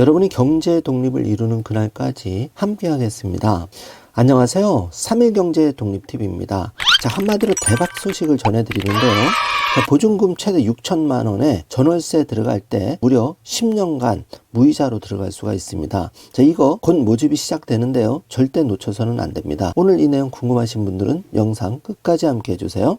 여러분이 경제 독립을 이루는 그날까지 함께 하겠습니다. 안녕하세요. 3일 경제 독립TV입니다. 자, 한마디로 대박 소식을 전해드리는데요. 자, 보증금 최대 6천만 원에 전월세 들어갈 때 무려 10년간 무이자로 들어갈 수가 있습니다. 자, 이거 곧 모집이 시작되는데요. 절대 놓쳐서는 안 됩니다. 오늘 이 내용 궁금하신 분들은 영상 끝까지 함께 해주세요.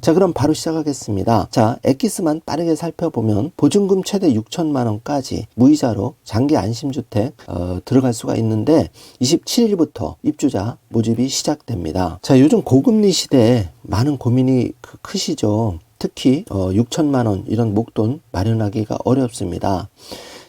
자, 그럼 바로 시작하겠습니다. 자, 엑기스만 빠르게 살펴보면 보증금 최대 6천만 원까지 무이자로 장기 안심주택 어, 들어갈 수가 있는데 27일부터 입주자 모집이 시작됩니다. 자, 요즘 고금리 시대에 많은 고민이 크- 크시죠. 특히 어, 6천만 원 이런 목돈 마련하기가 어렵습니다.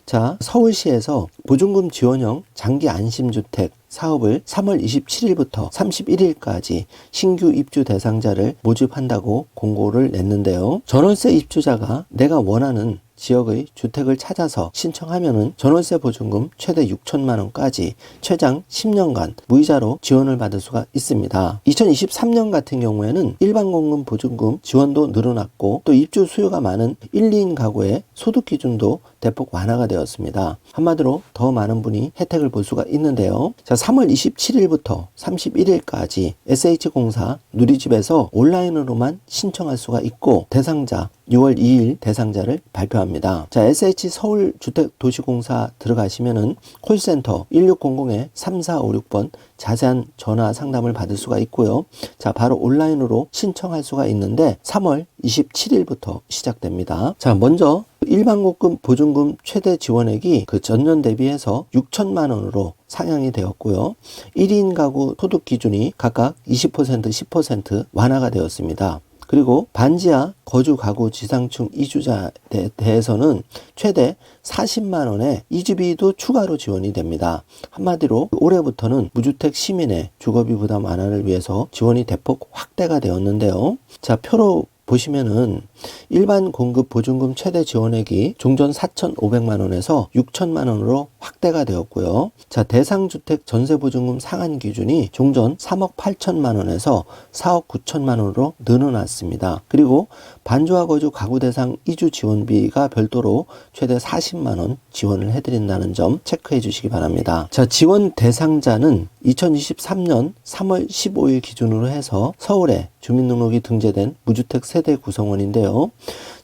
자, 서울시에서 보증금 지원형 장기 안심주택 사업을 3월 27일부터 31일까지 신규 입주 대상자를 모집한다고 공고를 냈는데요. 전월세 입주자가 내가 원하는 지역의 주택을 찾아서 신청하면은 전월세 보증금 최대 6천만 원까지 최장 10년간 무이자로 지원을 받을 수가 있습니다. 2023년 같은 경우에는 일반 공급 보증금 지원도 늘어났고 또 입주 수요가 많은 1, 2인 가구의 소득 기준도 대폭 완화가 되었습니다. 한마디로 더 많은 분이 혜택을 볼 수가 있는데요. 자, 3월 27일부터 31일까지 SH공사 누리집에서 온라인으로만 신청할 수가 있고 대상자 6월 2일 대상자를 발표합니다. 자, SH 서울 주택도시공사 들어가시면은 콜센터 1600-3456번 자세한 전화 상담을 받을 수가 있고요. 자, 바로 온라인으로 신청할 수가 있는데 3월 27일부터 시작됩니다. 자, 먼저 일반 공급 보증금 최대 지원액이 그 전년 대비해서 6천만 원으로 상향이 되었고요. 1인 가구 소득 기준이 각각 20% 10% 완화가 되었습니다. 그리고 반지하 거주 가구 지상층 이주자에 대해서는 최대 40만 원의 이주비도 추가로 지원이 됩니다. 한마디로 올해부터는 무주택 시민의 주거비 부담 완화를 위해서 지원이 대폭 확대가 되었는데요. 자, 표로 보시면은 일반 공급 보증금 최대 지원액이 종전 4,500만 원에서 6천만 원으로 확대가 되었고요. 자, 대상 주택 전세 보증금 상한 기준이 종전 3억 8천만 원에서 4억 9천만 원으로 늘어났습니다. 그리고 반주화 거주 가구 대상 이주 지원비가 별도로 최대 40만 원 지원을 해 드린다는 점 체크해 주시기 바랍니다. 자, 지원 대상자는 2023년 3월 15일 기준으로 해서 서울에 주민등록이 등재된 무주택 세대 구성원인데요.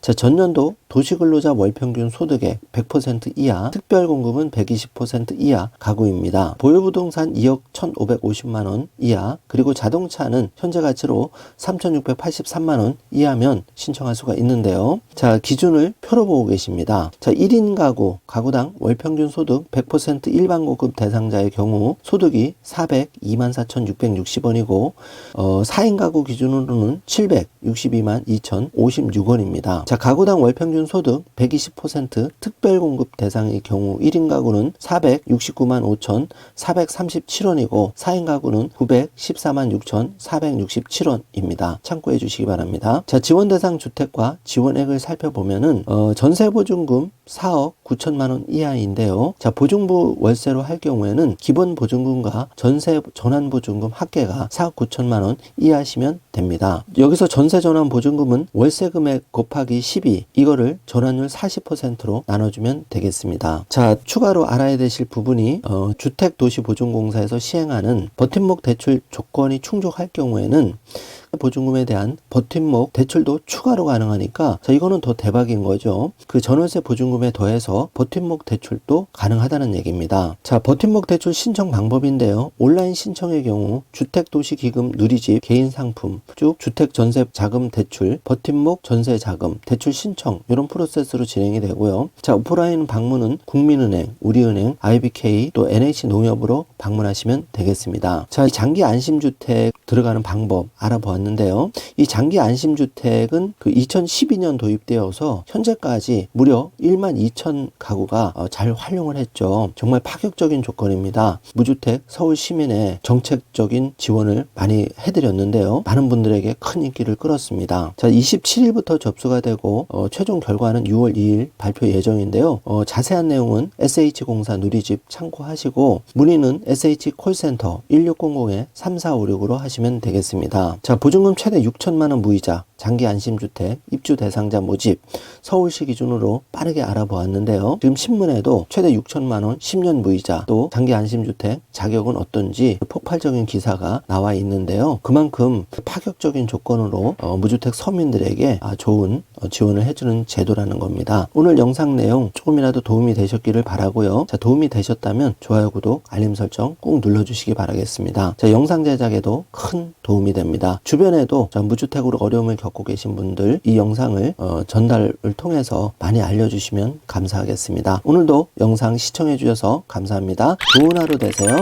자, 전년도 도시근로자 월평균 소득의 100% 이하, 특별공급은 120% 이하 가구입니다. 보유부동산 2억 1,550만 원 이하, 그리고 자동차는 현재 가치로 3,683만 원 이하면 신청할 수가 있는데요. 자, 기준을 표로 보고 계십니다. 자, 1인 가구, 가구당 월평균 소득 100% 일반 고급 대상자의 경우 소득이 402만 4,660원이고, 어, 4인 가구 기준으로는 762만 2,056원입니다. 자, 가구당 월평균 소득 120% 특별공급 대상의 경우 1인 가구는 469만 5,437원이고 4인 가구는 914만 6,467원입니다. 참고해 주시기 바랍니다. 자, 지원 대상 주택과 지원액을 살펴보면은 어, 전세 보증금 4억 9천만 원 이하인데요. 자, 보증부 월세로 할 경우에는 기본 보증금과 전세 전환 보증금 합계가 4억 9천만 원 이하시면 됩니다. 여기서 전세 전환 보증금은 월세 금액 곱하기 12 이거를 전환율 40%로 나눠주면 되겠습니다. 자, 추가로 알아야 되실 부분이 어, 주택도시보증공사에서 시행하는 버팀목 대출 조건이 충족할 경우에는 보증금에 대한 버팀목 대출도 추가로 가능하니까 자 이거는 더 대박인 거죠. 그 전월세 보증금에 더해서 버팀목 대출도 가능하다는 얘기입니다. 자 버팀목 대출 신청 방법인데요. 온라인 신청의 경우 주택도시기금 누리집 개인 상품 쭉 주택 전세 자금 대출 버팀목 전세 자금 대출 신청 이런 프로세스로 진행이 되고요. 자 오프라인 방문은 국민은행, 우리은행, IBK 또 NH 농협으로 방문하시면 되겠습니다. 자 장기 안심주택 들어가는 방법 알아보았 는데요. 이 장기 안심주택은 그 2012년 도입되어서 현재까지 무려 1만 2천 가구가 어, 잘 활용을 했죠. 정말 파격적인 조건입니다. 무주택 서울 시민의 정책적인 지원을 많이 해드렸는데요. 많은 분들에게 큰 인기를 끌었습니다. 자, 27일부터 접수가 되고 어, 최종 결과는 6월 2일 발표 예정인데요. 어, 자세한 내용은 SH공사 누리집 참고하시고 문의는 SH 콜센터 1600-3456으로 하시면 되겠습니다. 자, 보증금 최대 6천만 원 무이자 장기 안심주택 입주 대상자 모집 서울시 기준으로 빠르게 알아보았는데요. 지금 신문에도 최대 6천만 원 10년 무이자 또 장기 안심주택 자격은 어떤지 폭발적인 기사가 나와 있는데요. 그만큼 파격적인 조건으로 어, 무주택 서민들에게 아, 좋은 어, 지원을 해주는 제도라는 겁니다. 오늘 영상 내용 조금이라도 도움이 되셨기를 바라고요. 자 도움이 되셨다면 좋아요, 구독, 알림 설정 꼭 눌러주시기 바라겠습니다. 자 영상 제작에도 큰 도움이 됩니다. 주변에도 자, 무주택으로 어려움을 겪고 계신 분들 이 영상을 어, 전달을 통해서 많이 알려주시면 감사하겠습니다. 오늘도 영상 시청해 주셔서 감사합니다. 좋은 하루 되세요.